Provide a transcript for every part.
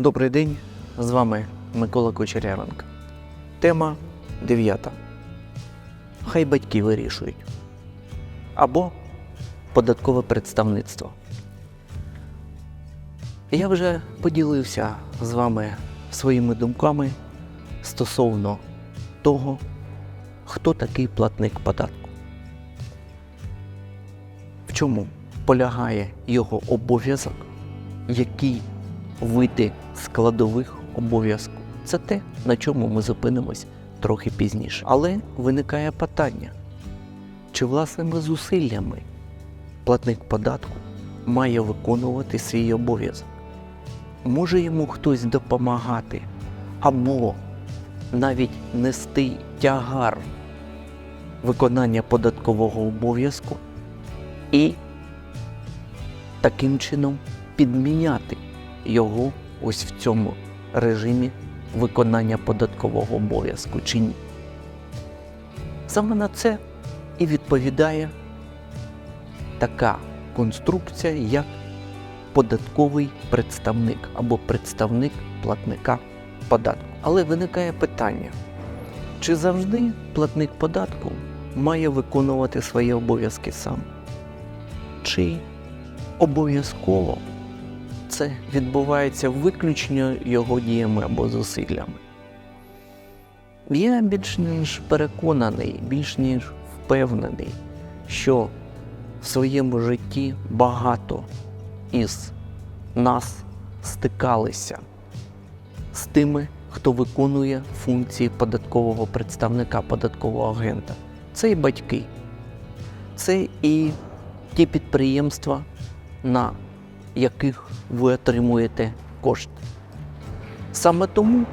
Добрий день, з вами Микола Кучерявенко. Тема 9. Хай батьки вирішують. Або податкове представництво. Я вже поділився з вами своїми думками стосовно того, хто такий платник податку. В чому полягає його обов'язок, який види складових обов'язку. Це те, на чому ми зупинимось трохи пізніше. Але виникає питання, чи власними зусиллями платник податку має виконувати свій обов'язок? Може йому хтось допомагати або навіть нести тягар виконання податкового обов'язку і таким чином підміняти його ось в цьому режимі виконання податкового обов'язку чи ні. Саме на це і відповідає така конструкція, як податковий представник або представник платника податку. Але виникає питання, чи завжди платник податку має виконувати свої обов'язки сам? Чи обов'язково це відбувається виключно його діями або зусиллями. Я більш ніж переконаний, більш ніж впевнений, що в своєму житті багато із нас стикалися з тими, хто виконує функції податкового представника, податкового агента. Це і батьки, це і ті підприємства, на яких ви отримуєте кошти. Саме тому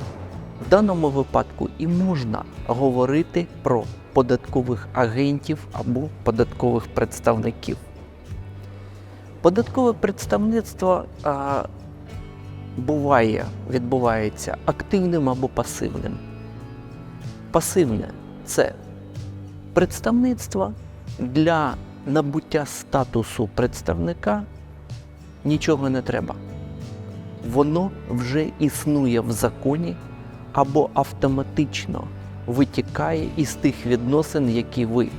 в даному випадку і можна говорити про податкових агентів або податкових представників. Податкове представництво а, буває, відбувається активним або пасивним. Пасивне це представництво для набуття статусу представника нічого не треба. Воно вже існує в законі або автоматично витікає із тих відносин, які ви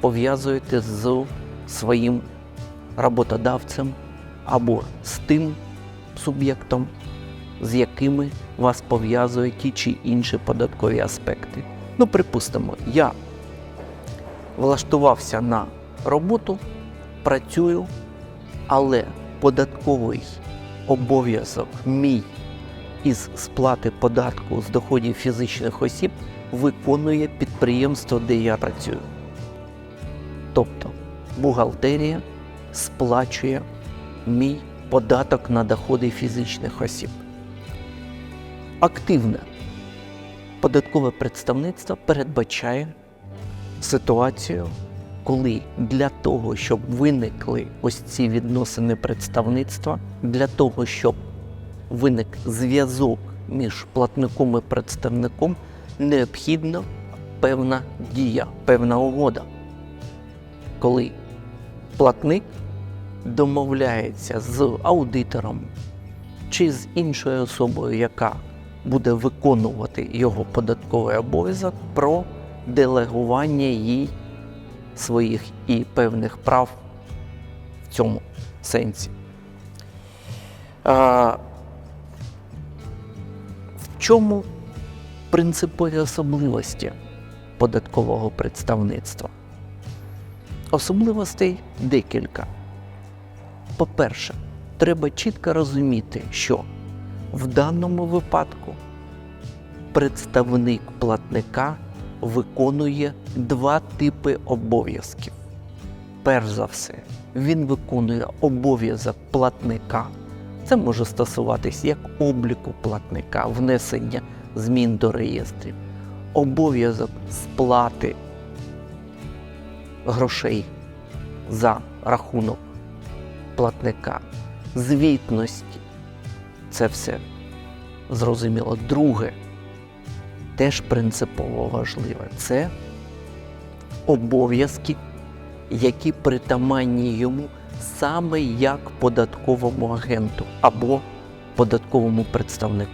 пов'язуєте з своїм роботодавцем або з тим суб'єктом, з якими вас пов'язують ті чи інші податкові аспекти. Ну, припустимо, я влаштувався на роботу, працюю, але податковий обов'язок мій із сплати податку з доходів фізичних осіб виконує підприємство, де я працюю. Тобто бухгалтерія сплачує мій податок на доходи фізичних осіб. Активне податкове представництво передбачає ситуацію, коли для того, щоб виникли ось ці відносини представництва, для того, щоб виник зв'язок між платником і представником, необхідна певна дія, певна угода. Коли платник домовляється з аудитором чи з іншою особою, яка буде виконувати його податковий обов'язок про делегування їй своїх і певних прав в цьому сенсі. А, в чому принципові особливості податкового представництва? Особливостей декілька. По-перше, треба чітко розуміти, що в даному випадку представник платника виконує два типи обов'язків. Перш за все, він виконує обов'язок платника. Це може стосуватись як обліку платника, внесення змін до реєстрів, обов'язок сплати грошей за рахунок платника, звітності. Це все зрозуміло. Друге, теж принципово важливе. Це обов'язки, які притаманні йому саме як податковому агенту або податковому представнику.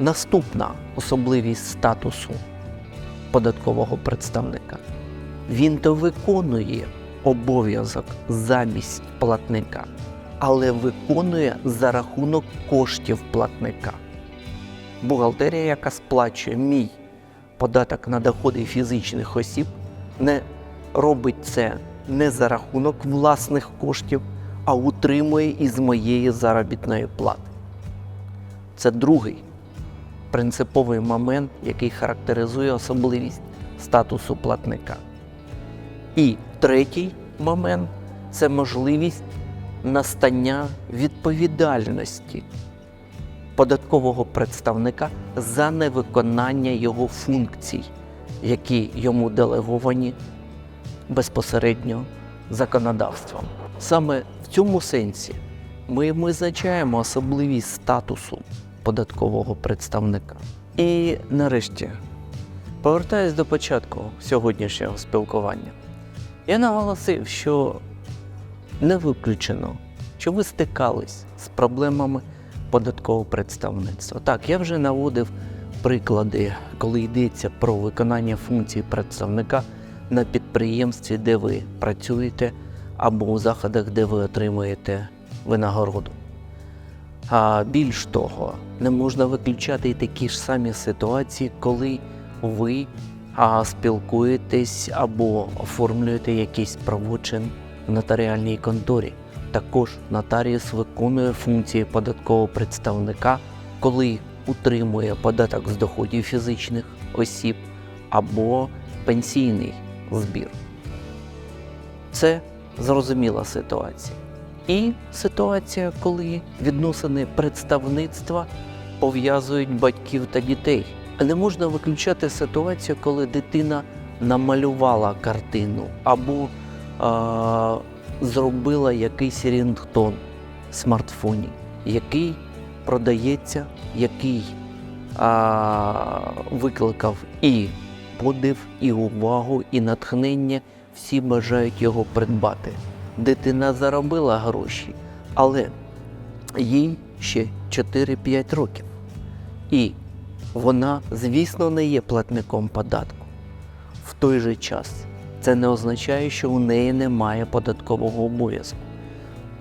Наступна особливість статусу податкового представника. Він то виконує обов'язок замість платника, але виконує за рахунок коштів платника. Бухгалтерія, яка сплачує мій податок на доходи фізичних осіб, не робить це не за рахунок власних коштів, а утримує із моєї заробітної плати. Це другий принциповий момент, який характеризує особливість статусу платника. І третій момент це можливість настання відповідальності податкового представника за невиконання його функцій, які йому делеговані безпосередньо законодавством. Саме в цьому сенсі ми визначаємо особливість статусу податкового представника. І нарешті, повертаюсь до початку сьогоднішнього спілкування. Я наголосив, що не виключено, що ви стикались з проблемами податкового представництва. Так, я вже наводив приклади, коли йдеться про виконання функцій представника на підприємстві, де ви працюєте, або у заходах, де ви отримуєте винагороду. А більш того, не можна виключати і такі ж самі ситуації, коли ви а, спілкуєтесь або оформлюєте якийсь правочин в нотаріальній конторі. Також нотаріус виконує функції податкового представника, коли утримує податок з доходів фізичних осіб або пенсійний збір. Це зрозуміла ситуація. І ситуація, коли відносини представництва пов'язують батьків та дітей. Не можна виключати ситуацію, коли дитина намалювала картину або а, зробила якийсь рінгтон в смартфоні, який продається, який а, викликав і подив, і увагу, і натхнення. Всі бажають його придбати. Дитина заробила гроші, але їй ще 4-5 років. І вона, звісно, не є платником податку. В той же час це не означає, що у неї немає податкового обов'язку.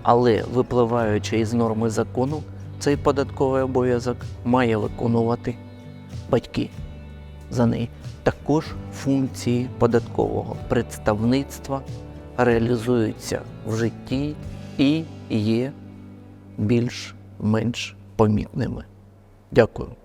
Але випливаючи із норми закону, цей податковий обов'язок має виконувати батьки за неї. Також функції податкового представництва реалізуються в житті і є більш-менш помітними. Дякую.